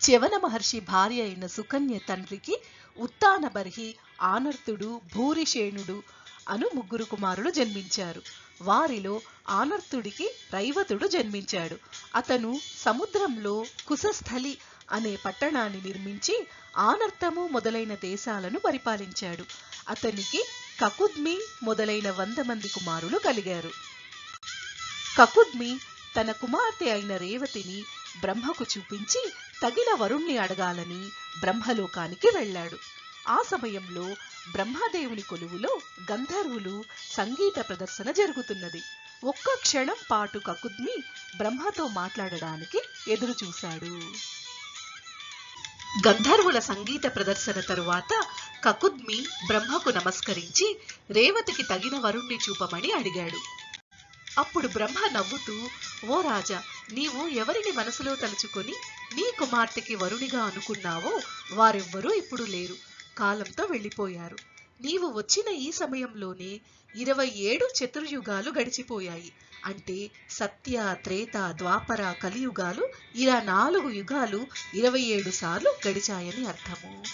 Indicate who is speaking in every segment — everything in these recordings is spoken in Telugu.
Speaker 1: చ్యవన మహర్షి భార్య అయిన సుకన్య తండ్రికి ఉత్తానబర్హి ఆనర్తుడు భూరిషేణుడు అను ముగ్గురు కుమారులు జన్మించారు. వారిలో ఆనర్తుడికి రైవతుడు జన్మించాడు. అతను సముద్రంలో కుశస్థలి అనే పట్టణాన్ని నిర్మించి ఆనర్తము మొదలైన దేశాలను పరిపాలించాడు. అతనికి కకుద్మి మొదలైన వంద మంది కుమారులు కలిగారు. కకుద్మి తన కుమార్తె అయిన రేవతిని బ్రహ్మకు చూపించి తగిన వరుణ్ణి అడగాలని బ్రహ్మలోకానికి వెళ్ళాడు. ఆ సమయంలో బ్రహ్మదేవుని కొలువులో గంధర్వులు సంగీత ప్రదర్శన జరుగుతున్నది. ఒక్క క్షణం పాటు కకుద్మి బ్రహ్మతో మాట్లాడడానికి ఎదురు చూశాడు గంధర్వుల సంగీత ప్రదర్శన తరువాత కకుద్మి బ్రహ్మకు నమస్కరించి రేవతికి తగిన వరుణ్ణి చూపమని అడిగాడు. అప్పుడు బ్రహ్మ నవ్వుతూ ఓ రాజా నీవు ఎవరిని మనసులో తలుచుకొని నీ కుమార్తెకి వరుణిగా అనుకున్నావో వారెవ్వరూ ఇప్పుడు లేరు. కాలంతో వెళ్ళిపోయారు. నీవు వచ్చిన ఈ సమయంలోనే ఇరవై ఏడు చతుర్యుగాలు గడిచిపోయాయి. అంటే సత్య త్రేత ద్వాపర కలియుగాలు ఇలా నాలుగు యుగాలు ఇరవై ఏడు సార్లు గడిచాయని అర్థము.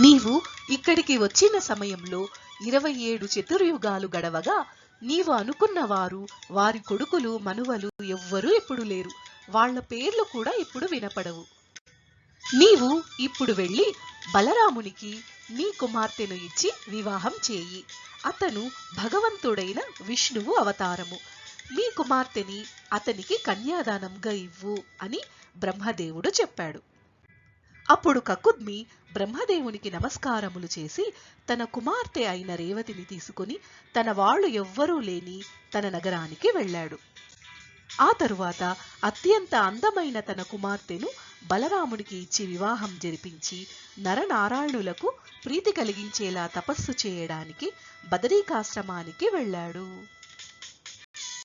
Speaker 1: నీవు ఇక్కడికి వచ్చిన సమయంలో ఇరవై ఏడు చతుర్యుగాలు గడవగా నీవు అనుకున్న వారు వారి కొడుకులు మనువలు ఎవ్వరూ ఇప్పుడు లేరు. వాళ్ళ పేర్లు కూడా ఇప్పుడు వినపడవు. నీవు ఇప్పుడు వెళ్ళి బలరామునికి నీ కుమార్తెను ఇచ్చి వివాహం చేయి. అతను భగవంతుడైన విష్ణువు అవతారము. మీ కుమార్తెని అతనికి కన్యాదానంగా ఇవ్వు అని బ్రహ్మదేవుడు చెప్పాడు. అప్పుడు కకుద్మి బ్రహ్మదేవునికి నమస్కారములు చేసి తన కుమార్తె అయిన రేవతిని తీసుకుని తన వాళ్ళు ఎవ్వరూ లేని తన నగరానికి వెళ్ళాడు. ఆ తరువాత అత్యంత అందమైన తన కుమార్తెను బలరాముడికి ఇచ్చి వివాహం జరిపించి నరనారాయణులకు ప్రీతి కలిగించేలా తపస్సు చేయడానికి బదరీకాశ్రమానికి వెళ్ళాడు.